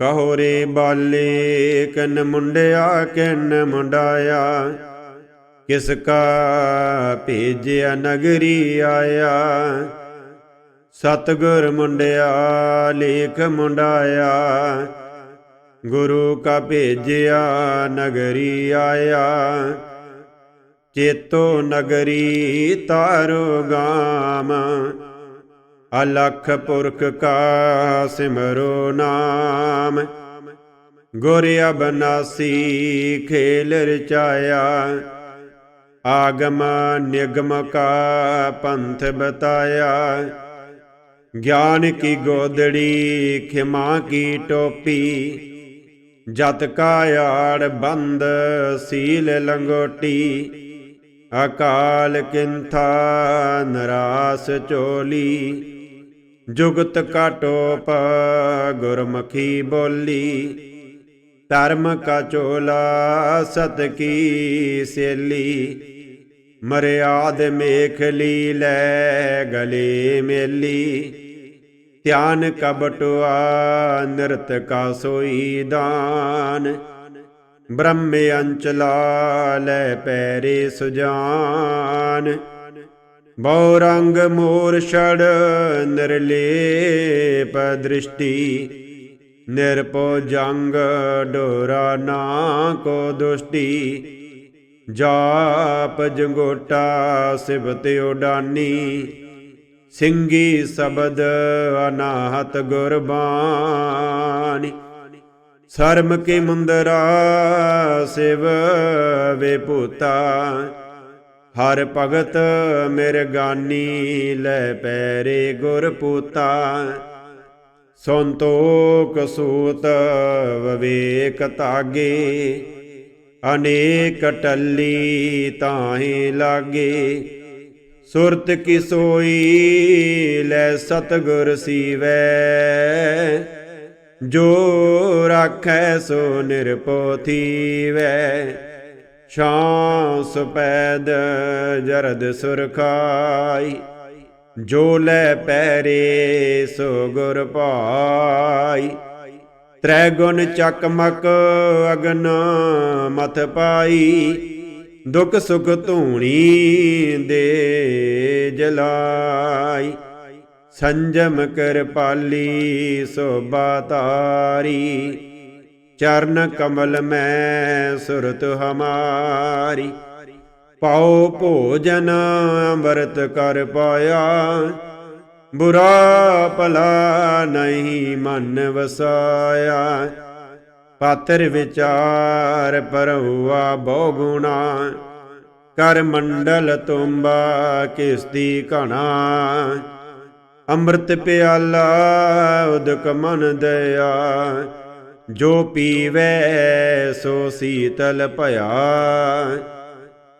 ਕਹੋ ਰੇ ਬਾਲੇ, ਕਨ ਮੁੰਡਿਆ, ਕਿਨ ਮੁੰਡਾਇਆ। ਕਿਸ ਕਾ ਭੇਜਿਆ ਨਗਰੀ ਆਇਆ। ਸਤਗੁਰ ਮੁੰਡਿਆ, ਲੇਖ ਮੁੰਡਾਇਆ। ਗੁਰੂ ਕਾ ਭੇਜਿਆ ਨਗਰੀ ਆਇਆ। ਚੇਤੋ ਨਗਰੀ ਤਾਰੋ ਗਾਮ। ਅਲਖ ਪੁਰਖ ਕਾ ਸਿਮਰੋ ਨਾਮ। ਗੁਰ ਅਬਨਾਸੀ ਖੇਲ ਰਚਾਇਆ। ਆਗਮ ਨਿਗਮ ਕਾ ਪੰਥ ਬਤਾਇਆ। ਗਿਆਨ ਕੀ ਗੋਦੜੀ, ਖਿਮਾ ਕੀ ਟੋਪੀ। ਜਤ ਕਾ ਆੜ ਬੰਦ, ਸੀਲ ਲੰਗੋਟੀ। ਅਕਾਲ ਕਿੰਥਾ ਨਰਾਸ ਚੋਲੀ। ਜੁਗਤ ਕਾ ਗੁਰਮੁਖੀ ਬੋਲੀ। ਧਰਮ ਕਾ ਚੋਲਾ, ਸਤ ਕੀ ਸੇਲੀ। ਮਰਿਆਦ ਮੇਖਲੀ ਲੈ, ਗਲੇ ਮੇਲੀ। ਧਿਆਨ ਕਬਟੁਆ, ਨਿਰਤ ਕਾ ਸੋਈ ਦਾਨ। ਬ੍ਰਹਮ ਅੰਚਲਾ ਲੈ ਪੈਰੇ ਸੁਜਾਨ। ਬਹੁ ਰੰਗ ਮੋਰ ਛੜ ਨਿਰਲੇਪ ਦ੍ਰਿਸ਼ਟੀ। ਨਿਰਪੋ ਜੰਗ ਡੋਰਾ ਨਾ ਕੋ ਦੁਸ਼ਟੀ। ਜਾਪ ਜੰਗੋਟਾ ਸਿਵਤ ਉਡਾਨੀ ਸਿੰਘੀ ਸ਼ਬਦ ਅਨਾਹਤ ਗੁਰਬਾਣੀ। ਸਰਮ ਕੀ ਮੁੰਦਰਾ ਸਿਵ ਵਿਭੂਤਾ। ਹਰ ਭਗਤ ਮੇਰੇ ਗਾਨੀ ਲੈ ਪੈਰੇ ਗੁਰ ਪੂਤਾ ਸੰਤੋਖ ਸੂਤ ਵਿਵੇਕ ਤਾਗੇ ਅਨੇਕ ਟੱਲੀ ਤਾਹੇ ਲਾਗੇ। ਸੁਰਤ ਕੀ ਸੋਈ ਲੈ ਸਤਗੁਰ ਸੀਵੈ, ਜੋ ਰਾਖੈ ਸੋ ਨਿਰਪੋ ਥੀਵੈ ਸੁਪੈਦ ਜਰਦ ਸੁਰਖਾਈ, ਜੋ ਲੈ ਪੈਰੇ ਸੋ ਗੁਰ ਭਾਈ। ਤ੍ਰੈ ਗੁਣ ਚੱਕਮਕ ਅਗਨ ਮਥ ਪਾਈ, ਦੁਖ ਸੁਖ ਧੂਣੀ ਦੇ ਜਲਾਈ। ਸੰਜਮ ਕਰ ਪਾਲੀ ਸੋਭਾ ਤਾਰੀ ਚਰਨ ਕਮਲ ਮੈਂ ਸੁਰਤ ਹਮਾਰੀ। ਪਾਉ ਭੋਜਨ ਅੰਮ੍ਰਿਤ ਕਰ ਪਾਇਆ। ਬੁਰਾ ਭਲਾ ਨਹੀਂ ਮਨ ਵਸਾਇਆ। ਪਾਤਰ ਵਿਚਾਰ ਪਰਹੁਆ ਬਹੁ ਗੁਣਾ। ਕਰ ਮੰਡਲ ਤੁੰਬਾ ਕਿਸ ਦੀ ਘਣਾ। ਅੰਮ੍ਰਿਤ ਪਿਆਲਾ ਉਦਕ ਮਨ ਦਇਆ। ਜੋ ਪੀਵੇ ਸੋ ਸੀਤਲ ਭਇਆ।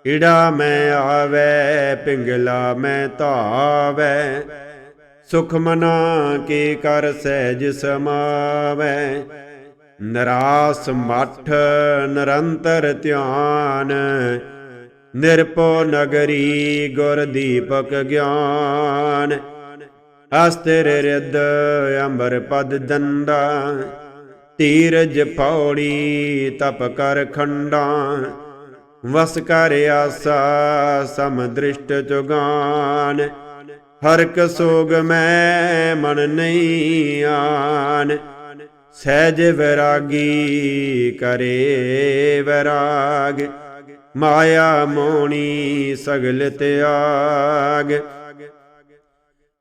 ਈੜਾ ਮੈਂ ਆਵੇ, ਪਿੰਗਲਾ ਮੈਂ ਧਾਵੇ। ਸੁਖ ਮਨਾ ਕੀ ਕਰ ਸਹਿਜ ਸਮਾਵੇ। ਨਰਾਸ ਮਠ ਨਿਰੰਤਰ ਧਿਆਨ। ਨਿਰਪੋ ਨਗਰੀ ਗੁਰ ਦੀਪਕ ਗਿਆਨ। ਅਸਤਰ ਰਿਦ ਅੰਬਰ ਪਦ ਦੰਦਾ। ਧੀਰਜ ਪੌੜੀ ਤਪ ਕਰ ਖੰਡਾ ਵਸ ਕਰ ਆਸਾ ਸਮ ਦ੍ਰਿਸ਼ਟ ਚੁਗਾਨ। ਹਰ ਸੋਗ ਮੈਂ ਮਨ ਨਹੀਂ ਆਨ, ਸਹਿਜ ਵਿਰਾਗੀ ਕਰੇ ਵਿਰਾਗ। ਮਾਇਆ ਮੋਣੀ ਸਗਲ ਤਿਆਗ।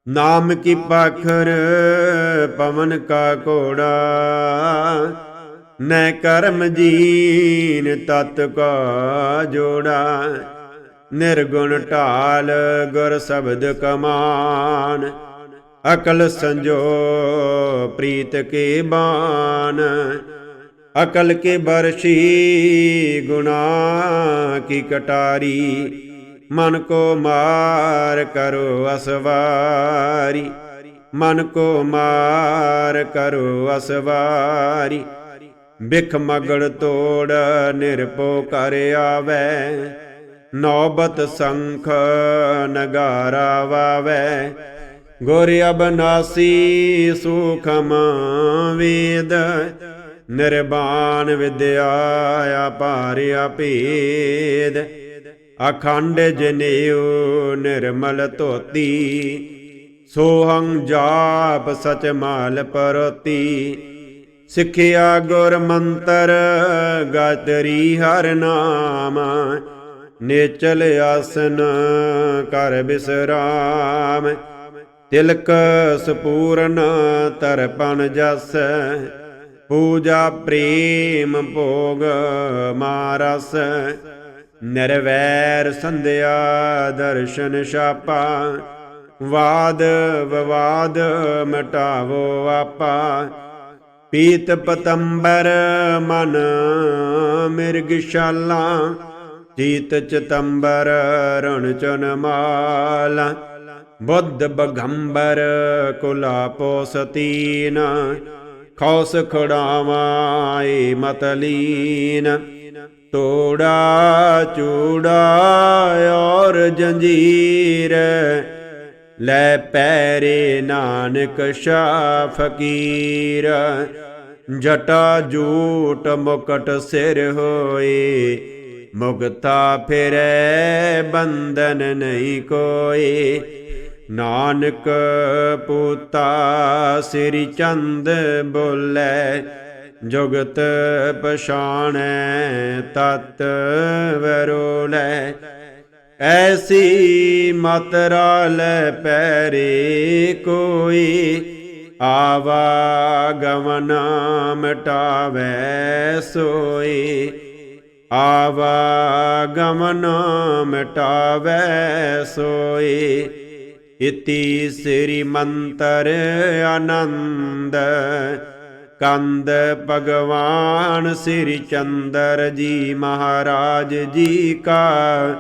ਨਾਮ ਕੀ ਪਾਖਰ ਪਵਨ ਕਾ ਕੋੜਾ ਨੈ ਕਰਮ ਜੀਨ ਤਤ ਕਾ ਜੋੜਾ। ਨਿਰਗੁਣ ਢਾਲ ਗੁਰ ਸ਼ਬਦ ਕਮਾਨ। ਅਕਲ ਸੰਜੋ ਪ੍ਰੀਤ ਕੇ ਬਾਨ। ਅਕਲ ਕੇ ਬਰਸ਼ੀ ਗੁਨਾ ਕੀ ਕਟਾਰੀ। ਮਨ ਕੋ ਮਾਰ ਕਰੋ ਅਸਵਾਰੀ। ਮਨ ਕੋ ਮਾਰ ਕਰੋ ਅਸਵਾਰੀ। ਬਿਖ ਮਗੜ ਤੋੜ ਨਿਰਪੋ ਕਰ ਆਵੇ। ਨੌਬਤ ਸੰਖ ਨਗਾਰਾ ਵਾਵੇ। ਗੁਰ ਅਬਨਾਸੀ ਸੁਖਮ ਵੇਦ। ਨਿਰਬਾਨ ਵਿਦਿਆ ਅਪਾਰ ਅਭੇਦ ਅਖੰਡ ਜਨੇਊ ਨਿਰਮਲ ਧੋਤੀ, ਸੋਹੰ ਜਾਪ ਸਚ ਮਾਲ ਪਰਤੀ। ਸਿੱਖਿਆ ਗੁਰ ਮੰਤਰ ਗਤਰੀ ਹਰ ਨਾਮ, ਨੇਚਲ ਆਸਨ ਕਰ ਬਿਸਰਾਮ। ਤਿਲਕ ਸਪੂਰਨ ਤਰਪਨ ਜਸ, ਪੂਜਾ ਪ੍ਰੇਮ ਭੋਗ ਮਾਰਸ। ਨਿਰਵੈਰ ਸੰਧਿਆ ਦਰਸ਼ਨ ਛਾਪਾ, ਵਾਦ ਵਿਵਾਦ ਮਟਾਵੋ ਆਪਾ। ਪੀਤ ਪਤੰਬਰ ਮਨ ਮਿਰਗਸ਼ਾਲਾ ਚੀਤ ਚਤੰਬਰ ਰਣ ਚਨ ਮਾਲਾ। ਬੁੱਧ ਬਗੰਬਰ ਕੁਲਾਪੋ ਸਤੀਨ, ਖੌਸ ਖੜਾਵਾਏ ਮਤਲੀਨ ਤੋੜਾ, ਚੂੜਾ ਔਰ ਜੰਜੀਰ। ਲੈ ਪੈਰੇ ਨਾਨਕ ਸ਼ਾ ਫਕੀਰ। ਜਟਾ ਜੂਟ ਮੁਕਟ ਸਿਰ ਹੋਏ, ਮੁਕਤਾ ਫਿਰੈ ਬੰਧਨ ਨਹੀਂ ਕੋਏ। ਨਾਨਕ ਪੂਤਾ, ਸ੍ਰੀ ਚੰਦ ਬੋਲੇ ਜੁਗਤ ਪਛਾਣੈ ਤਤ ਵਰੋਲੇ ਐਸੀ ਮਤਰਾ ਲੈ ਪੈਰੇ ਕੋਈ, ਆਵਾ ਗਮਨ ਮਿਟਾਵੈ ਸੋਈ। ਆਵਾ ਗਮਨ ਮਿਟਾਵੈ ਸੋਈ। ਇਤੀ ਸ੍ਰੀ ਮੰਤਰ ਆਨੰਦ ਕੰਦ ਭਗਵਾਨ ਸ੍ਰੀ ਚੰਦਰ ਜੀ ਮਹਾਰਾਜ ਜੀ ਕਾ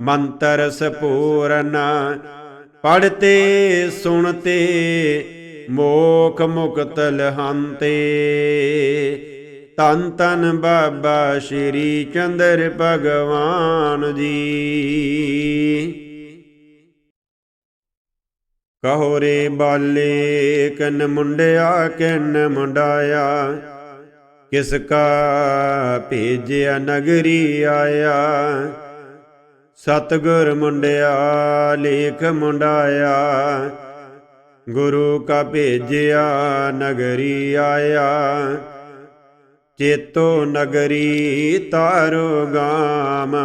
ਮੰਤਰ ਸਪੂਰਨ ਪੜਤੇ ਸੁਣਤੇ, ਮੋਖ ਮੁਕਤ ਲਹੰਤੇ। ਤਨ ਤਨ ਬਾਬਾ ਸ਼੍ਰੀ ਚੰਦਰ ਭਗਵਾਨ ਜੀ। ਕਹੋ ਰੇ ਬਾਲੇ ਕਨ ਮੁੰਡਿਆ ਕਿਨ ਮੁੰਡਾਇਆ। ਕਿਸ ਕਾ ਭੇਜਿਆ ਨਗਰੀ ਆਇਆ। ਸਤਗੁਰ ਮੁੰਡਿਆ, ਲੇਖ ਮੁੰਡਾਇਆ। ਗੁਰੂ ਕਾ ਭੇਜਿਆ ਨਗਰੀ ਆਇਆ। ਚੇਤੋ ਨਗਰੀ ਤਾਰੋ ਗਾਮ।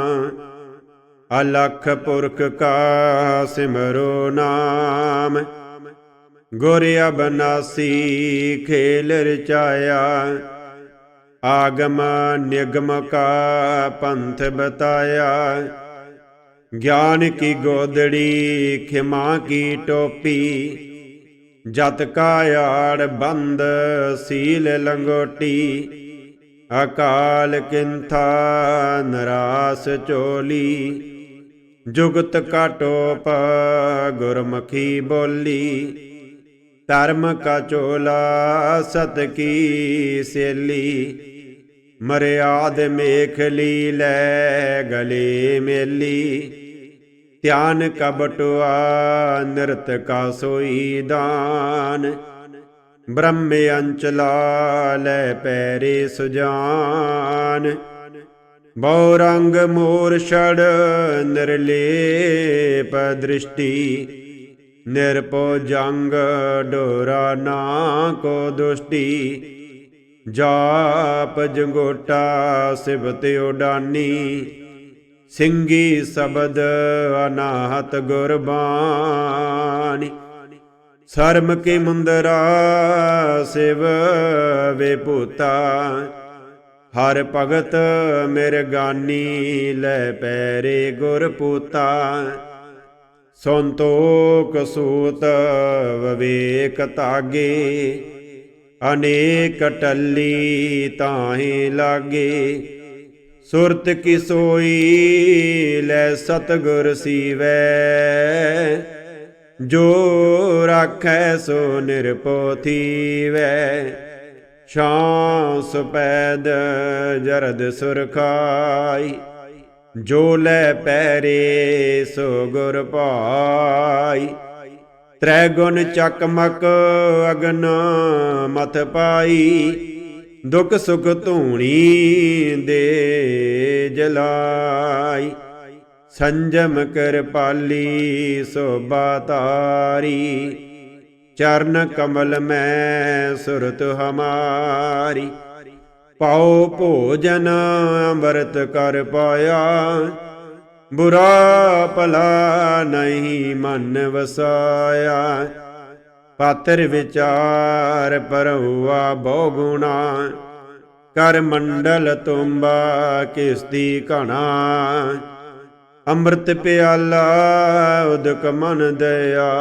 ਅਲਖ ਪੁਰਖ ਕਾ ਸਿਮਰੋ ਨਾਮ। ਗੁਰ ਅਬਨਾਸੀ ਖੇਲ ਰਚਾਇਆ ਆਗਮ ਨਿਗਮ ਕਾ ਪੰਥ ਬਤਾਇਆ। ਗਿਆਨ ਕੀ ਗੋਦੜੀ, ਖਿਮਾ ਕੀ ਟੋਪੀ। ਜਤ ਕਾ ਆੜ ਬੰਦ, ਸੀਲ ਲੰਗੋਟੀ। ਅਕਾਲ ਕਿੰਥਾ ਨਰਾਸ ਚੋਲੀ। ਜੁਗਤ ਕਾ ਗੁਰਮੁਖੀ ਬੋਲੀ। ਧਰਮ ਕਾ ਚੋਲਾ, ਸਤ ਕੀ ਸੇਲੀ। ਮਰਿਆਦ ਮੇਖਲੀ ਲੈ ਗਲੇ ਮੇਲੀ। ਧਿਆਨ ਕਾ ਬਟੁਆ ਨਿਰਤ ਕਾ ਸੋਈ ਦਾਨ। ਬ੍ਰਹਮ ਅੰਚਲਾ ਲੈ ਪੈਰੇ ਸੁਜਾਨ। ਬਹੁ ਰੰਗ ਮੋਰ ਛੜ ਨਿਰਲੇਪ ਦ੍ਰਿਸ਼ਟੀ। ਨਿਰਪੋ ਜੰਗ ਡੋਰਾ ਨਾ ਕੋ ਦੁਸ਼ਟੀ। ਜਾਪ ਜੰਗੋਟਾ ਸਿਵਤ ਉਡਾਨੀ ਸਿੰਘੀ ਸ਼ਬਦ ਅਨਾਹਤ ਗੁਰਬਾਣੀ ਸਰਮ ਕੀ ਮੁੰਦਰਾ ਸਿਵ ਵਿਭੂਤਾ ਹਰ ਭਗਤ ਮਿਰਗਾਨੀ ਲੈ ਪੈਰੇ ਗੁਰ ਪੂਤਾ। ਸੰਤੋਖ ਸੂਤ ਵਿਵੇਕ ਤਾਗੇ ਅਨੇਕ ਟੱਲੀ ਤਾਹੇ ਲਾਗੇ। ਸੁਰਤ ਕੀ ਸੋਈ ਲੈ ਸਤਗੁਰ ਸੀਵੈ, ਜੋ ਰਾਖੈ ਸੋ ਨਿਰਪੋ ਥੀਵੈ ਸੁਪੈਦ ਜਰਦ ਸੁਰਖਾਈ, ਜੋ ਲੈ ਪੈਰੇ ਸੋ ਗੁਰ ਭਾਈ। ਤ੍ਰੈ ਗੁਣ ਚੱਕਮਕ ਅਗਨ ਮਥ ਪਾਈ, ਦੁਖ ਸੁਖ ਧੂਣੀ ਦੇ ਜਲਾਈ। ਸੰਜਮ ਕਿਰਪਾਲੀ ਸੋਭਾ ਤਾਰੀ ਚਰਨ ਕਮਲ ਮੈਂ ਸੁਰਤ ਹਮਾਰੀ। ਪਾਉ ਭੋਜਨ ਅੰਮ੍ਰਿਤ ਕਰ ਪਾਇਆ। ਬੁਰਾ ਭਲਾ ਨਹੀਂ ਮਨ ਵਸਾਇਆ। ਪਾਤਰ ਵਿਚਾਰ ਪਰਹੁਆ ਬਹੁ ਗੁਣਾ। ਕਰ ਮੰਡਲ ਤੁੰਬਾ ਕਿਸ ਦੀ ਘਣਾ। ਅੰਮ੍ਰਿਤ ਪਿਆਲਾ ਉਦਕ ਮਨ ਦਇਆ।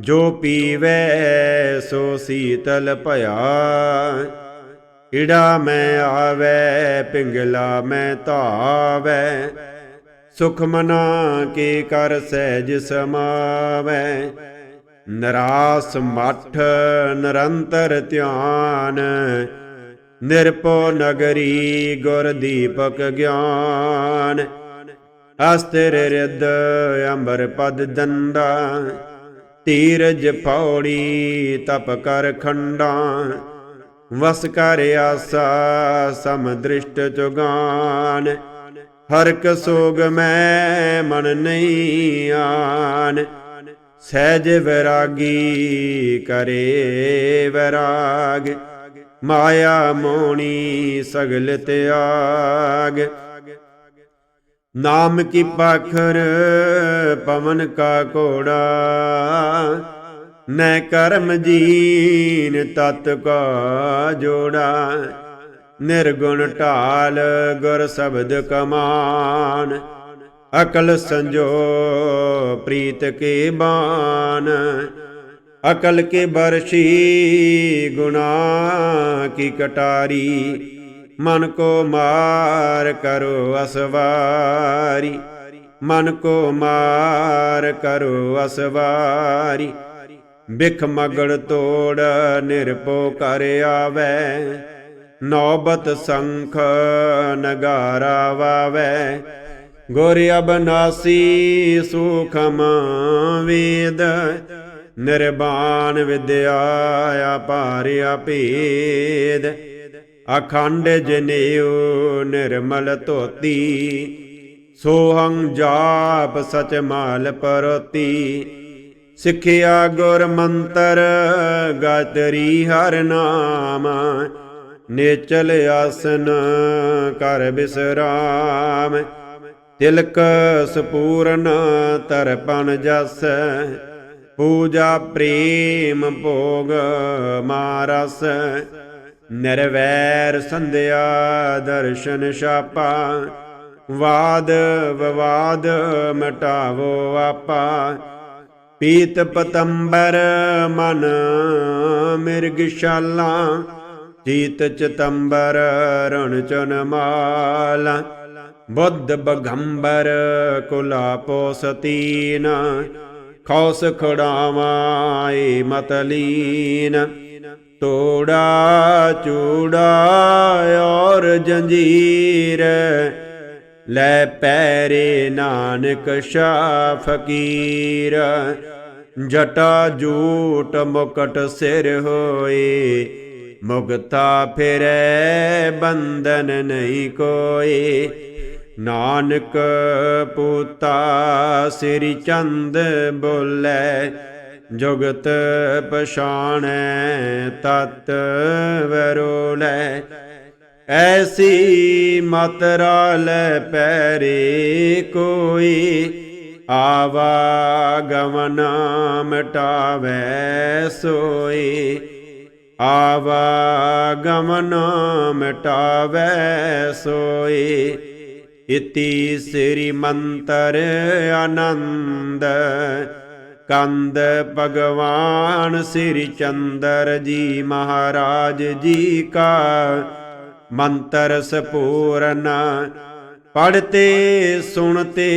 ਜੋ ਪੀਵੇ ਸੋ ਸੀਤਲ ਭਇਆ। ਇੜਾ ਮੈਂ ਆਵੇ, ਪਿੰਗਲਾ ਮੈਂ ਧਾਵੇ। ਸੁਖ ਮਨਾ ਕੇ ਕਰ ਸਹਿਜ ਸਮਾਵੇ। ਨਰਾਸ ਮਠ ਨਿਰੰਤਰ ਧਿਆਨ। ਨਿਰਪੋ ਨਗਰੀ ਗੁਰ ਦੀਪਕ ਗਿਆਨ। ਅਸਤਿਰ ਰਿਦ ਅੰਬਰ ਪਦ ਦੰਡਾ। ਧੀਰਜ ਪੌੜੀ ਤਪ ਕਰ ਖੰਡਾ ਵਸ ਕਰ ਆਸਾ ਸਮ ਦ੍ਰਿਸ਼ਟ ਜੁਗਾਨ। ਹਰਕ ਸੋਗ ਮੈਂ ਮਨ ਨਹੀਂ ਆਨ, ਸਹਿਜ ਵਿਰਾਗੀ ਕਰੇ ਵਿਰਾਗ। ਮਾਇਆ ਮੋਣੀ ਸਗਲ ਤਿਆਗ। ਨਾਮ ਕੀ ਪਖਰ ਪਵਨ ਕਾ ਕੋੜਾ ਨੈ ਕਰਮ ਜੀਨ ਤਤ ਕਾ ਜੋੜਾ। ਨਿਰਗੁਣ ਢਾਲ ਗੁਰ ਸ਼ਬਦ ਕਮਾਨ। ਅਕਲ ਸੰਜੋ ਪ੍ਰੀਤ ਕੇ ਬਾਨ। ਅਕਲ ਕੇ ਬਰਸ਼ੀ ਗੁਨਾ ਕੀ ਕਟਾਰੀ। ਮਨ ਕੋ ਮਾਰ ਕਰੋ ਅਸਵਾਰੀ। ਮਨ ਕੋ ਮਾਰ ਕਰੋ ਅਸਵਾਰੀ। ਬਿਖ ਮਗੜ ਤੋੜ ਨਿਰਪੋ ਕਰ ਆਵੇ। ਨੌਬਤ ਸੰਖ ਨਗਾਰਾ ਵਾਵੇ। ਗੁਰ ਅਬਨਾਸੀ ਸੁਖਮ ਵੇਦ। ਨਿਰਬਾਨ ਵਿਦਿਆ ਅਪਾਰਿਆ ਭੇਦ। ਅਖੰਡ ਜਨੇਊ ਨਿਰਮਲ ਧੋਤੀ, ਸੋਹੰ ਜਾਪ ਸਚ ਮਾਲ ਪਰਤੀ। ਸਿੱਖਿਆ ਗੁਰ ਮੰਤਰ ਗਤਰੀ ਹਰ ਨਾਮ, ਨੇਚਲ ਆਸਨ ਕਰ ਬਿਸਰਾਮ। ਤਿਲਕ ਸਪੂਰਨ ਤਰਪਨ ਜਸ, ਪੂਜਾ ਪ੍ਰੇਮ ਭੋਗ ਮਾਰਸ। ਨਿਰਵੈਰ ਸੰਧਿਆ ਦਰਸ਼ਨ ਛਾਪਾ, ਵਾਦ ਵਿਵਾਦ ਮਟਾਵੋ ਆਪਾ। ਪੀਤ ਪਤੰਬਰ ਮਨ ਮਿਰਗਸ਼ਾਲਾ ਚੀਤ ਚਤੰਬਰ ਰਣ ਚਨ ਮਾਲ। ਬੁੱਧ ਬਗੰਬਰ ਕੁਲਾ ਪੋਸਤੀਨ ਖੌਸ ਖੜਾਵਾਏ ਮਤਲੀਨ ਤੋੜਾ, ਚੂੜਾ ਔਰ ਜੰਜੀਰ। ਲੈ ਪੈਰੇ ਨਾਨਕ ਸ਼ਾ ਫਕੀਰ। ਜਟਾ ਜੂਟ ਮੁਕਟ ਸਿਰ ਹੋਏ ਮੁਗਤਾ ਫਿਰੈ ਬੰਧਨ ਨਹੀਂ ਕੋਏ। ਨਾਨਕ ਪੂਤਾ ਸ੍ਰੀ ਚੰਦ ਬੋਲੇ ਜੁਗਤ ਪਛਾਣੈ ਤਤ ਵਰੋਲੇ ਐਸੀ ਮਤਰਾ ਲੈ ਪੈਰੇ ਕੋਈ ਆਵਾ ਗਮਨ ਮਿਟਾਵੇ ਸੋਈ। ਆਵਾ ਗਮਨ ਮਿਟਾਵੇ ਸੋਈ। ਇਤੀ ਸ੍ਰੀ ਮੰਤਰ ਆਨੰਦ ਕੰਦ ਭਗਵਾਨ ਸ੍ਰੀ ਚੰਦਰ ਜੀ ਮਹਾਰਾਜ ਜੀ ਕਾ ਮੰਤਰ ਸਪੂਰਨ ਪੜਤੇ ਸੁਣਤੇ,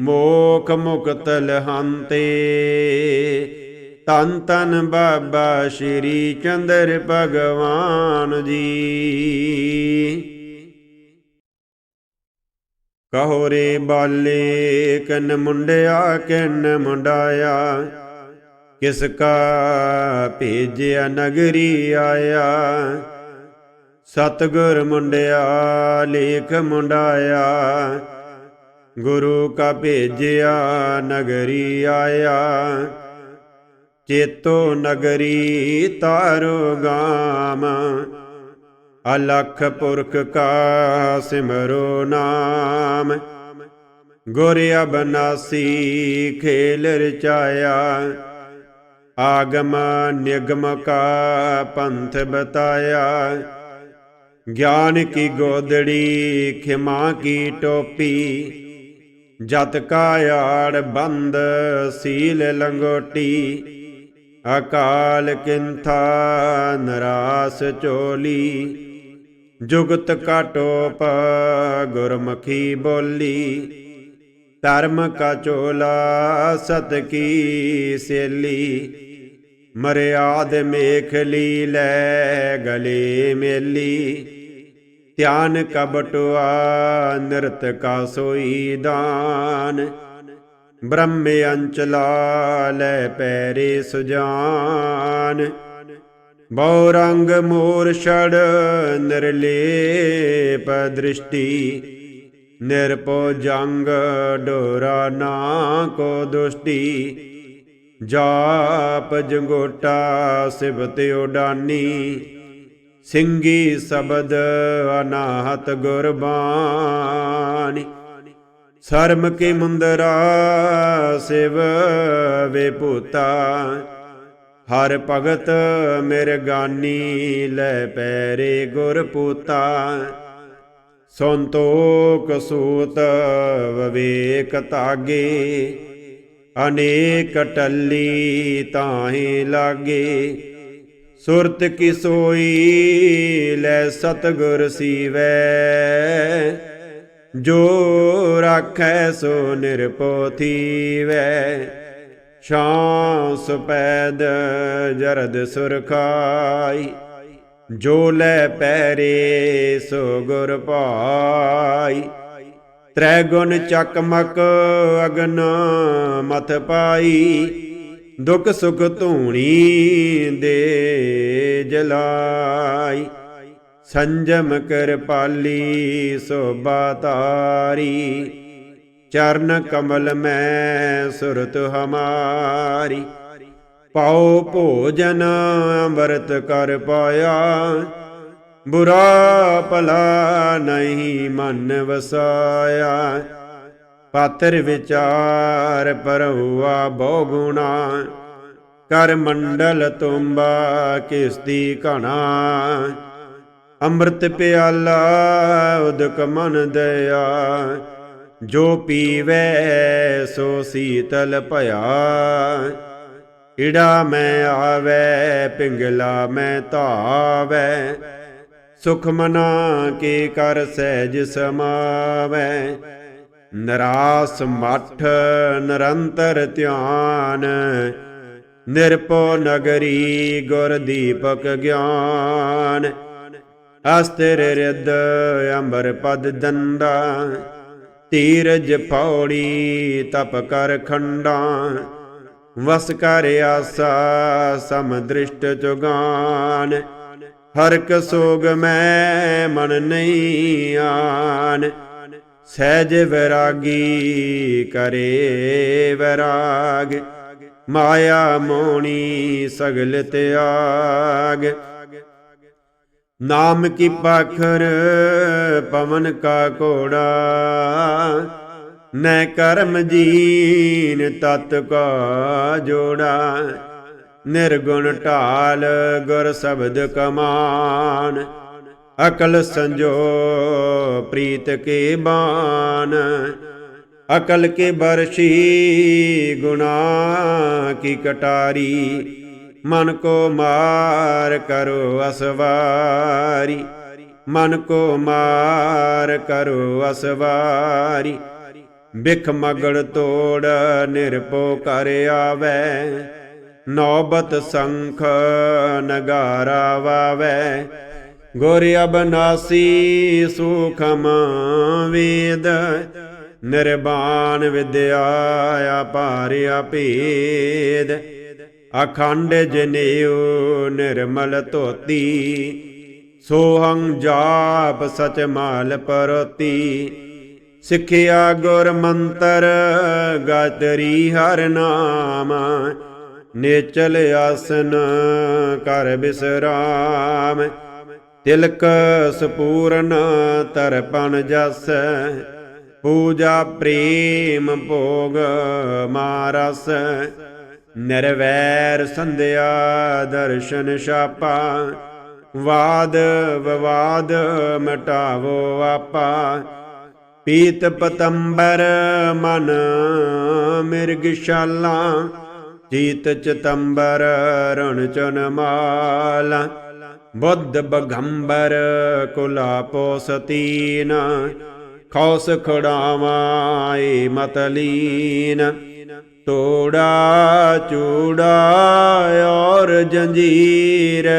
ਮੋਖ ਮੁਕਤ ਲਹੰਤੇ। ਤਨ ਤਨ ਬਾਬਾ ਸ਼੍ਰੀ ਚੰਦਰ ਭਗਵਾਨ ਜੀ। ਕਹੋ ਰੇ ਬਾਲੇ ਕਨ ਮੁੰਡਿਆ, ਕਿਨ ਮੁੰਡਾਇਆ। ਕਿਸ ਕਾ ਭੇਜਿਆ ਨਗਰੀ ਆਇਆ। ਸਤਗੁਰ ਮੁੰਡਿਆ, ਲੇਖ ਮੁੰਡਾਇਆ। ਗੁਰੂ ਕਾ ਭੇਜਿਆ ਨਗਰੀ ਆਇਆ। ਚੇਤੋ ਨਗਰੀ ਤਾਰੋ ਗਾਮ। ਅਲਖ ਪੁਰਖ ਕਾ ਸਿਮਰੋ ਨਾਮ। ਗੁਰ ਅਬਨਾਸੀ ਖੇਲ ਰਚਾਇਆ ਆਗਮ ਨਿਗਮ ਕਾ ਪੰਥ ਬਤਾਇਆ। ਗਿਆਨ ਕੀ ਗੋਦੜੀ, ਖਿਮਾ ਕੀ ਟੋਪੀ। ਜਤ ਕਾ ਆੜ ਬੰਦ, ਸੀਲ ਲੰਗੋਟੀ। ਅਕਾਲ ਕਿੰਥਾ ਨਰਾਸ ਚੋਲੀ। ਜੁਗਤ ਕਾ ਗੁਰਮੁਖੀ ਬੋਲੀ। ਧਰਮ ਕਾ ਚੋਲਾ, ਸਤ ਕੀ ਸੇਲੀ। ਮਰਿਆਦ ਮੇਖਲੀ ਲੈ, ਗਲੇ ਮੇਲੀ। ਧਿਆਨ ਕਬਟੁਆ, ਨਿਰਤ ਕਾ ਸੋਈ ਦਾਨ। ਬ੍ਰਹਮ ਅੰਚਲਾ ਲੈ ਪੈਰੇ ਸੁਜਾਨ। ਬਹੁ ਰੰਗ ਮੋਰ ਛੜ ਨਿਰਲੇਪ ਦ੍ਰਿਸ਼ਟੀ। ਨਿਰਪੋ ਜੰਗ ਡੋਰਾ ਨਾ ਕੋ ਦੁਸ਼ਟੀ। ਜਾਪ ਜੰਗੋਟਾ ਸਿਵਤ ਉਡਾਨੀ ਸਿੰਘੀ ਸ਼ਬਦ ਅਨਾਹਤ ਗੁਰਬਾਣੀ। ਸ਼ਰਮ ਕੀ ਮੁੰਦਰਾ ਸਿਵ ਵੇ ਭੂਤਾ ਹਰ ਭਗਤ ਮਿਰਗਾਨੀ ਲੈ ਪੈਰੇ ਗੁਰ ਪੂਤਾ। ਸੰਤੋਖ ਸੂਤ ਵਿਵੇਕ ਤਾਗੇ ਅਨੇਕ ਟੱਲੀ ਤਾਹੀ ਲਾਗੇ। ਸੁਰਤ ਕੀ ਸੋਈ ਲੈ ਸਤਗੁਰ ਸੀਵੈ, ਜੋ ਰਾਖੈ ਸੋ ਨਿਰਪੋ ਥੀਵੈ ਸ਼ਾਂਸ ਪੈਦ ਜਰਦ ਸੁਰਖਾਈ, ਜੋ ਲੈ ਪੈਰੇ ਸੋ ਗੁਰ ਭਾਈ। ਤ੍ਰੈ ਗੁਣ ਚੱਕਮਕ ਅਗਨ ਮਥ ਪਾਈ, ਦੁਖ ਸੁਖ ਧੂਣੀ ਦੇ ਜਲਾਈ। ਸੰਜਮ ਕਰ ਪਾਲੀ ਸੋਭਾ ਤਾਰੀ ਚਰਨ ਕਮਲ ਮੈਂ ਸੁਰਤ ਹਮਾਰੀ। ਪਾਉ ਭੋਜਨ ਅੰਮ੍ਰਿਤ ਕਰ ਪਾਇਆ। ਬੁਰਾ ਭਲਾ ਨਹੀਂ ਮਨ ਵਸਾਇਆ। ਪਾਤਰ ਵਿਚਾਰ ਪਰਹੁਆ ਬਹੁ ਗੁਣਾ। ਕਰ ਮੰਡਲ ਤੁੰਬਾ ਕਿਸ ਦੀ ਘਣਾ। ਅੰਮ੍ਰਿਤ ਪਿਆਲਾ ਉਦਕ ਮਨ ਦਇਆ। ਜੋ ਪੀਵੇ ਸੋ ਸੀਤਲ ਭਇਆ। ਇੜਾ ਮੈਂ ਆਵੇ, ਪਿੰਗਲਾ ਮੈਂ ਧਾਵੇ। ਸੁਖ ਮਨਾ ਕੀ ਕਰ ਸਹਿਜ ਸਮਾਵੇ। ਨਰਾਸ ਮਠ ਨਿਰੰਤਰ ਧਿਆਨ। ਨਿਰਪੋ ਨਗਰੀ ਗੁਰ ਦੀਪਕ ਗਿਆਨ। ਅਸਤਰ ਰਿਦ ਅੰਬਰ ਪਦ ਦੰਦਾ। ਤੀਰਜ ਪੌੜੀ ਤਪ ਕਰ ਖੰਡਾ, ਵਸ ਕਰ ਆਸਾ, ਸਮ ਦ੍ਰਿਸ਼ਟ ਜੁਗਾਨ ਹਰਕ ਸੋਗ ਮੈਂ ਮਨ ਨਹੀਂ ਆਨ। ਸਹਿਜ ਵਿਰਾਗੀ ਕਰੇ ਵਿਰਾਗ। ਮਾਇਆ ਮੋਣੀ ਸਗਲ ਤਿਆਗ। ਨਾਮ ਕੀ ਪਾਖਰ ਪਵਨ ਕਾ ਕੋੜਾ ਨੈ ਕਰਮ ਜੀਨ ਤਤ ਕਾ ਜੋੜਾ। ਨਿਰਗੁਣ ਢਾਲ ਗੁਰ ਸ਼ਬਦ ਕਮਾਨ। ਅਕਲ ਸੰਜੋ ਪ੍ਰੀਤ ਕੇ ਬਾਨ। ਅਕਲ ਕੇ ਬਰਸ਼ੀ ਗੁਨਾ ਕੀ ਕਟਾਰੀ। ਮਨ ਕੋ ਮਾਰ ਕਰੋ ਅਸਵਾਰੀ। ਮਨ ਕੋ ਮਾਰ ਕਰੋ ਅਸਵਾਰੀ। ਬਿਖ ਮਗੜ ਤੋੜ ਨਿਰਪੋ ਕਰ ਆਵੇ। ਨੌਬਤ ਸੰਖ ਨਗਾਰਾ ਵਾਵੇ। ਗੁਰ ਅਬਨਾਸੀ ਸੁਖਮ ਵੇਦ। ਨਿਰਬਾਨ ਵਿਦਿਆ ਅਪਾਰਿਆ ਭੇਦ। ਅਖੰਡ ਜਨੇਊ ਨਿਰਮਲ ਧੋਤੀ, ਸੋਹੰ ਜਾਪ ਸਚ ਮਾਲ ਪਰਤੀ। ਸਿੱਖਿਆ ਗੁਰ ਮੰਤਰ ਗਤਰੀ ਹਰ ਨਾਮ, ਨੇਚਲ ਆਸਨ ਕਰ ਬਿਸਰਾਮ। ਤਿਲਕ ਸਪੂਰਨ ਤਰਪਨ ਜਸ, ਪੂਜਾ ਪ੍ਰੇਮ ਭੋਗ ਮਾਰਸ। ਨਿਰਵੈਰ ਸੰਧਿਆ ਦਰਸ਼ਨ ਛਾਪਾ, ਵਾਦ ਵਿਵਾਦ ਮਟਾਵੋ ਆਪਾ। ਪੀਤ ਪਤੰਬਰ ਮਨ ਮਿਰਗਸ਼ਾਲਾ ਚੀਤ ਚਤੰਬਰ ਰਣ ਚਨ ਮਾਲ। ਬੁੱਧ ਬਗੰਬਰ ਕੁਲਾ ਪੋਸਤੀਨ ਖੌਸ ਖੜਾਵਾਏ ਮਤਲੀਨ। ਤੋੜਾ, ਚੂੜਾ ਔਰ ਜੰਜੀਰ।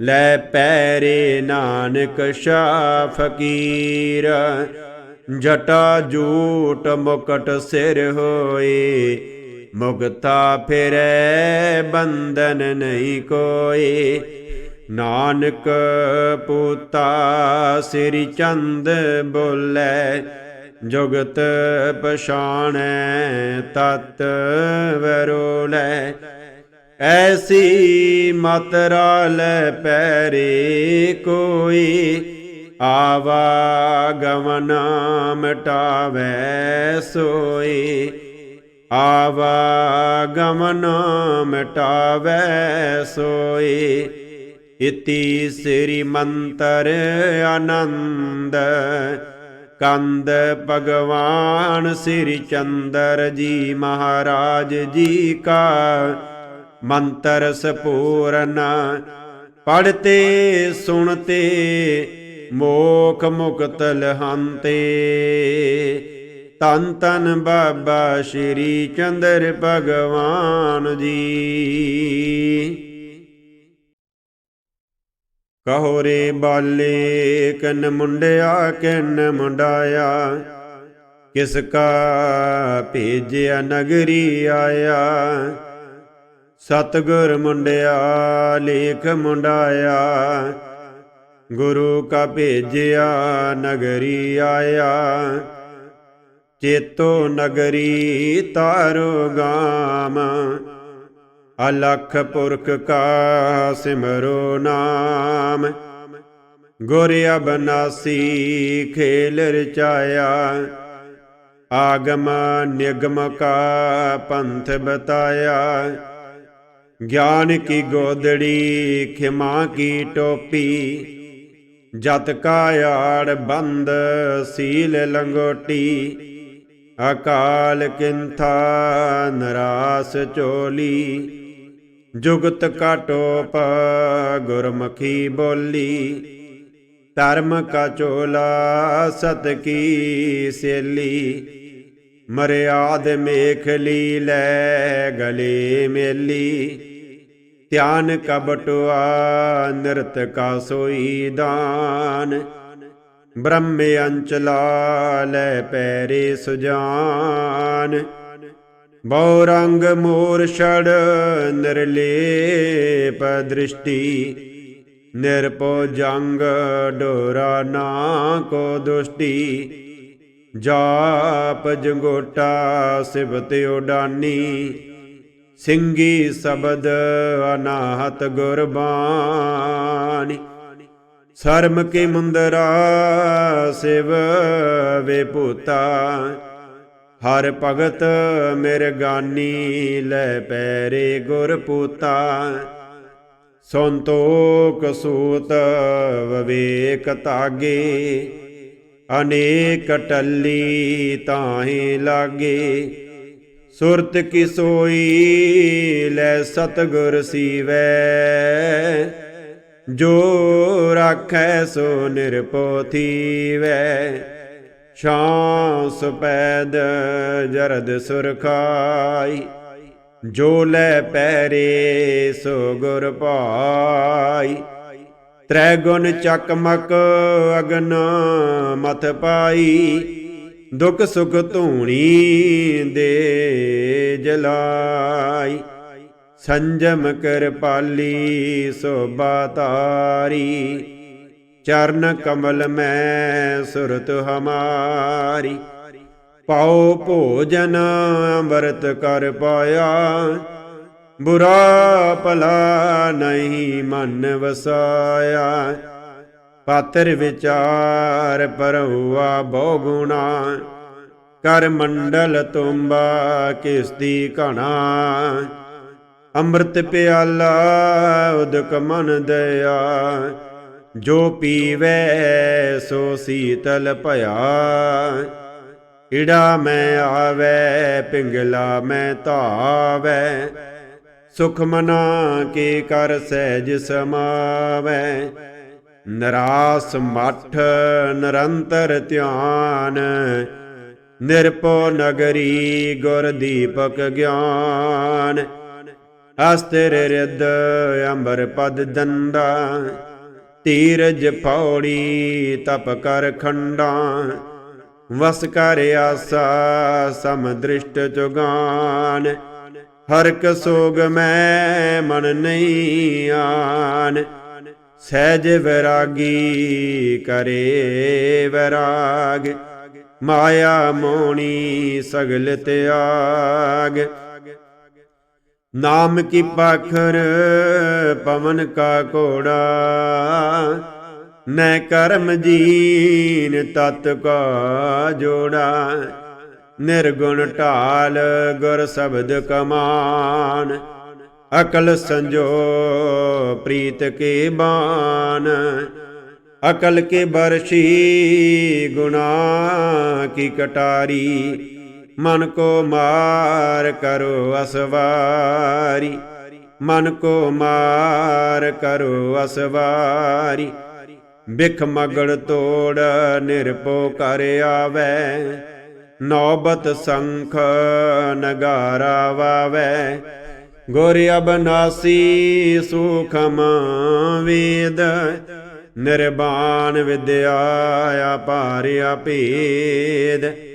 ਲੈ ਪੈਰੇ ਨਾਨਕ ਸ਼ਾ ਫਕੀਰ। ਜਟਾ ਜੂਟ ਮੁਕਟ ਸਿਰ ਹੋਏ ਮੁਗਤਾ ਫਿਰੈ ਬੰਧਨ ਨਹੀਂ ਕੋਏ। ਨਾਨਕ ਪੂਤਾ ਸ੍ਰੀ ਚੰਦ ਬੋਲੇ ਜੁਗਤ ਪਛਾਣੈ ਤਤ ਵਰੋਲੇ ਐਸੀ ਮਤਰਾ ਲੈ ਪੈਰੇ ਕੋਈ ਆਵਾ ਗਮਨ ਮਟਾਵੇ ਸੋਈ। ਆਵਾ ਗਮਨ ਮਟਾਵੇ ਸੋਈ। ਇਤੀ ਸ੍ਰੀ ਮੰਤਰ ਆਨੰਦ ਕੰਦ ਭਗਵਾਨ ਸ੍ਰੀ ਚੰਦਰ ਜੀ ਮਹਾਰਾਜ ਜੀ ਕਾ ਮੰਤਰ ਸਪੂਰਨ ਪੜਤੇ ਸੁਣਤੇ, ਮੋਖ ਮੁਕਤ ਲਹੰਤੇ। ਤਨ ਤਨ ਬਾਬਾ ਸ਼੍ਰੀ ਚੰਦਰ ਭਗਵਾਨ ਜੀ। ਕਹੋ ਰੇ ਬਾਲੇ, ਕਨ ਮੁੰਡਿਆ, ਕਿਨ ਮੁੰਡਾਇਆ? ਕਿਸ ਕਾ ਭੇਜਿਆ ਨਗਰੀ ਆਇਆ? ਸਤਗੁਰ ਮੁੰਡਿਆ, ਲੇਖ ਮੁੰਡਾਇਆ। ਗੁਰੂ ਕਾ ਭੇਜਿਆ ਨਗਰੀ ਆਇਆ। ਚੇਤੋ ਨਗਰੀ ਤਾਰੋ ਗਾਮ। ਅਲਖ ਪੁਰਖ ਕਾ ਸਿਮਰੋ ਨਾਮ। ਗੁਰ ਅਬਨਾਸੀ ਖੇਲ ਰਚਾਇਆ ਆਗਮ ਨਿਗਮ ਕਾ ਪੰਥ ਬਤਾਇਆ। ਗਿਆਨ ਕੀ ਗੋਦੜੀ, ਖਿਮਾ ਕੀ ਟੋਪੀ। ਜਤ ਕਾ ਆੜ ਬੰਦ, ਸੀਲ ਲੰਗੋਟੀ। ਅਕਾਲ ਕਿੰਥਾ ਨਰਾਸ ਚੋਲੀ। ਜੁਗਤ ਕਾ ਟੋਪ ਗੁਰਮੁਖੀ ਬੋਲੀ। ਧਰਮ ਕਾ ਚੋਲਾ, ਸਤ ਕੀ ਸੇਲੀ। ਮਰਿਆਦ ਮੇਖਲੀ ਲੈ ਗਲੇ ਮੇਲੀ। ਧਿਆਨ ਕਾ ਬਟੁਆ ਨਿਰਤ ਕਾ ਸੋਈ ਦਾਨ। ਬ੍ਰਹਮ ਅੰਚਲਾ ਲੈ ਪੈਰੇ ਸੁਜਾਨ। ਬਹੁ ਰੰਗ ਮੋਰ ਛੜ ਨਿਰਲੇਪ ਦ੍ਰਿਸ਼ਟੀ। ਨਿਰਪੋ ਜੰਗ ਡੋਰਾ ਨਾ ਕੋ ਦੁਸ਼ਟੀ। ਜਾਪ ਜੰਗੋਟਾ ਸਿਵਤ ਉਡਾਨੀ ਸਿੰਘੀ ਸ਼ਬਦ ਅਨਾਹਤ ਗੁਰਬਾਣੀ। ਸ਼ਰਮ ਕੀ ਮੁੰਦਰਾ ਸਿਵ ਵੇ ਭੂਤਾ ਹਰ ਭਗਤ ਮਿਰਗਾਨੀ ਲੈ ਪੈਰੇ ਗੁਰ ਪੂਤਾ ਸੰਤੋਖ ਸੂਤ ਵਿਵੇਕ ਤਾਗੇ ਅਨੇਕ ਟੱਲੀ ਤਾਹੇ ਲਾਗੇ। ਸੁਰਤ ਕੀ ਸੋਈ ਲੈ ਸਤਗੁਰ ਸੀਵੈ, ਜੋ ਰਾਖੈ ਸੋ ਨਿਰਪੋ ਥੀਵੈ ਸ਼ਾਂਸ ਜਰਦ ਸੁਰਖਾਈ, ਜੋ ਲੈ ਪੈਰੇ ਸੋ ਗੁਰ ਭਾਈ। ਤ੍ਰੈ ਗੁਣ ਚੱਕਮਕ ਅਗਨ ਮਥ ਪਾਈ, ਦੁਖ ਸੁਖ ਧੂਣੀ ਦੇ ਜਲਾਈ। ਸੰਜਮ ਕਰ ਪਾਲੀ ਸੋਭਾ ਤਾਰੀ ਚਰਨ ਕਮਲ ਮੈਂ ਸੁਰਤ ਹਮਾਰੀ। ਪਾਉ ਭੋਜਨ, ਅੰਮ੍ਰਿਤ ਕਰ ਪਾਇਆ। ਬੁਰਾ ਭਲਾ ਨਹੀਂ ਮਨ ਵਸਾਇਆ। ਪਾਤਰ ਵਿਚਾਰ ਪਰਹੁਆ ਬਹੁ ਗੁਣਾ। ਕਰ ਮੰਡਲ ਤੁੰਬਾ ਕਿਸਤੀ ਘਣਾ। ਅੰਮ੍ਰਿਤ ਪਿਆਲਾ ਉਦਕ ਮਨ ਦਇਆ। ਜੋ ਪੀਵੇ ਸੋ ਸੀਤਲ ਭਇਆ। ਈੜਾ ਮੈਂ ਆਵੇ, ਪਿੰਗਲਾ ਮੈਂ ਧਾਵੇ। ਸੁਖ ਮਨਾ ਕੇ ਕਰ ਸਹਿਜ ਸਮਾਵੇ। ਨਰਾਸ ਮਠ ਨਿਰੰਤਰ ਧਿਆਨ। ਨਿਰਪੋ ਨਗਰੀ ਗੁਰ ਦੀਪਕ ਗਿਆਨ। ਅਸਤਰ ਰਿਦ ਅੰਬਰ ਪਦ ਦੰਦਾ। ਧੀਰਜ ਫੌੜੀ ਤਪ ਕਰ ਖੰਡਾ, ਵਸ ਕਰ ਆਸਾ ਸਮ ਦ੍ਰਿਸ਼ਟ ਜੁਗਾਨ ਹਰਕ ਸੋਗ ਮੈਂ ਮਨ ਨਹੀਂ ਆਨ, ਸਹਿਜ ਵਿਰਾਗੀ ਕਰੇ ਵਿਰਾਗ। ਮਾਇਆ ਮੋਣੀ ਸਗਲ ਤਿਆਗ। ਨਾਮ ਕੀ ਪਾਖਰ ਪਵਨ ਕਾ ਕੋੜਾ ਨੈ ਕਰਮ ਜੀਨ ਤਤ ਕਾ ਜੋੜਾ। ਨਿਰਗੁਣ ਢਾਲ ਗੁਰ ਸ਼ਬਦ ਕਮਾਨ। ਅਕਲ ਸੰਜੋ ਪ੍ਰੀਤ ਕੇ ਬਾਨ। ਅਕਲ ਕੇ ਬਰਸ਼ੀ ਗੁਨਾ ਕੀ ਕਟਾਰੀ। ਮਨ ਕੋ ਮਾਰ ਕਰੋ ਅਸਵਾਰੀ। ਮਨ ਕੋ ਮਾਰ ਕਰੋ ਅਸਵਾਰੀ। ਬਿਖ ਮਗੜ ਤੋੜ ਨਿਰਪੋ ਕਰ ਆਵੇ। ਨੌਬਤ ਸੰਖ ਨਗਾਰਾ ਵਾਵੇ। ਗੁਰ ਅਬਨਾਸੀ ਸੁਖਮ ਵੇਦ। ਨਿਰਬਾਨ ਵਿਦਿਆ ਆਪਾਰਿਆ ਭੇਦ।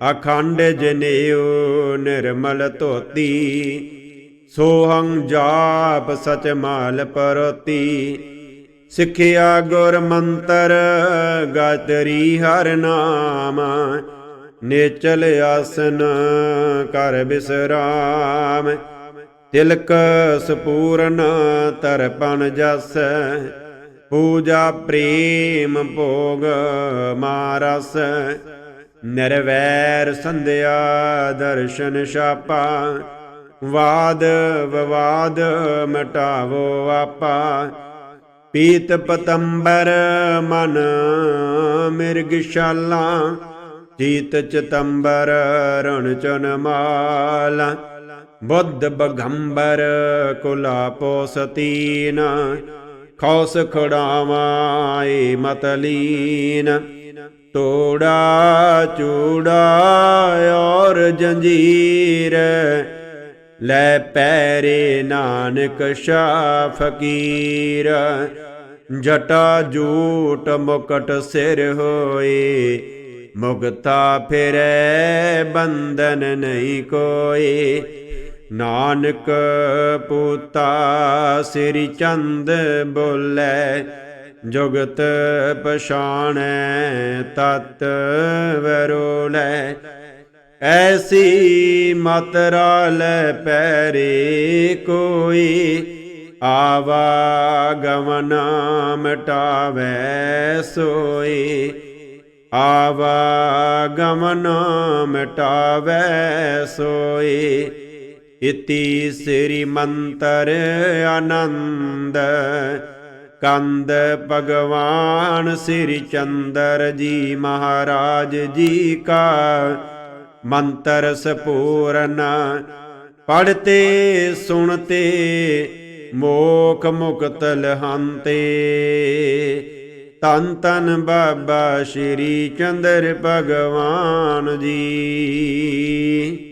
ਅਖੰਡ ਜਨੇਊ ਨਿਰਮਲ ਧੋਤੀ, ਸੋਹੰ ਜਾਪ ਸਚ ਮਾਲ ਪਰਤੀ। ਸਿੱਖਿਆ ਗੁਰ ਮੰਤਰ ਗਾਤਰੀ ਹਰ ਨਾਮ, ਨੇਚਲ ਆਸਨ ਕਰ ਬਿਸਰਾਮ। ਤਿਲਕ ਸਪੂਰਨ ਤਰਪਨ ਜਸ, ਪੂਜਾ ਪ੍ਰੇਮ ਭੋਗ ਮਾਰਸ। ਨਿਰਵੈਰ ਸੰਧਿਆ ਦਰਸ਼ਨ ਛਾਪਾ। ਵਾਦ ਵਿਵਾਦ ਮਟਾਵੋ ਆਪਾ। ਪੀਤ ਪਤੰਬਰ ਮਨ ਮਿਰਗਸ਼ਾਲਾ ਚੀਤ ਚਤੰਬਰ ਰਣ ਚਨ ਮਾਲਾ। ਬੁੱਧ ਬਗੰਬਰ ਕੁਲਾ ਪੋਸਤੀਨ ਖੌਸ ਖੜਾਵਾਏ ਮਤਲੀਨ ਤੋੜਾ, ਚੂੜਾ ਔਰ ਜੰਜੀਰ। ਲੈ ਪੈਰੇ ਨਾਨਕ ਸ਼ਾ ਫਕੀਰ। ਜਟਾ ਜੂਟ ਮੁਕਟ ਸਿਰ ਹੋਏ ਮੁਗਤਾ ਫਿਰੈ ਬੰਧਨ ਨਹੀਂ ਕੋਏ। ਨਾਨਕ ਪੂਤਾ, ਸ੍ਰੀ ਚੰਦ ਬੋਲੇ ਜੁਗਤ ਪਛਾਣੈ ਤਤ ਵਰੋਲੇ ਐਸੀ ਮਤਰਾ ਲੈ ਪੈਰੇ ਕੋਈ ਆਵਾ ਗਮਨ ਮਿਟਾਵੇ ਸੋਈ। ਆਵਾ ਗਮਨ ਮਿਟਾਵੇ ਸੋਈ। ਇਤੀ ਸ੍ਰੀ ਮੰਤਰ ਆਨੰਦ ਕੰਦ ਭਗਵਾਨ ਸ੍ਰੀ ਚੰਦਰ ਜੀ ਮਹਾਰਾਜ ਜੀ ਕਾ ਮੰਤਰ ਸਪੂਰਨ ਪੜਤੇ ਸੁਣਤੇ, ਮੋਖ ਮੁਕਤ ਲਹੰਤੇ। ਤਨ ਤਨ ਬਾਬਾ ਸ਼੍ਰੀ ਚੰਦਰ ਭਗਵਾਨ ਜੀ।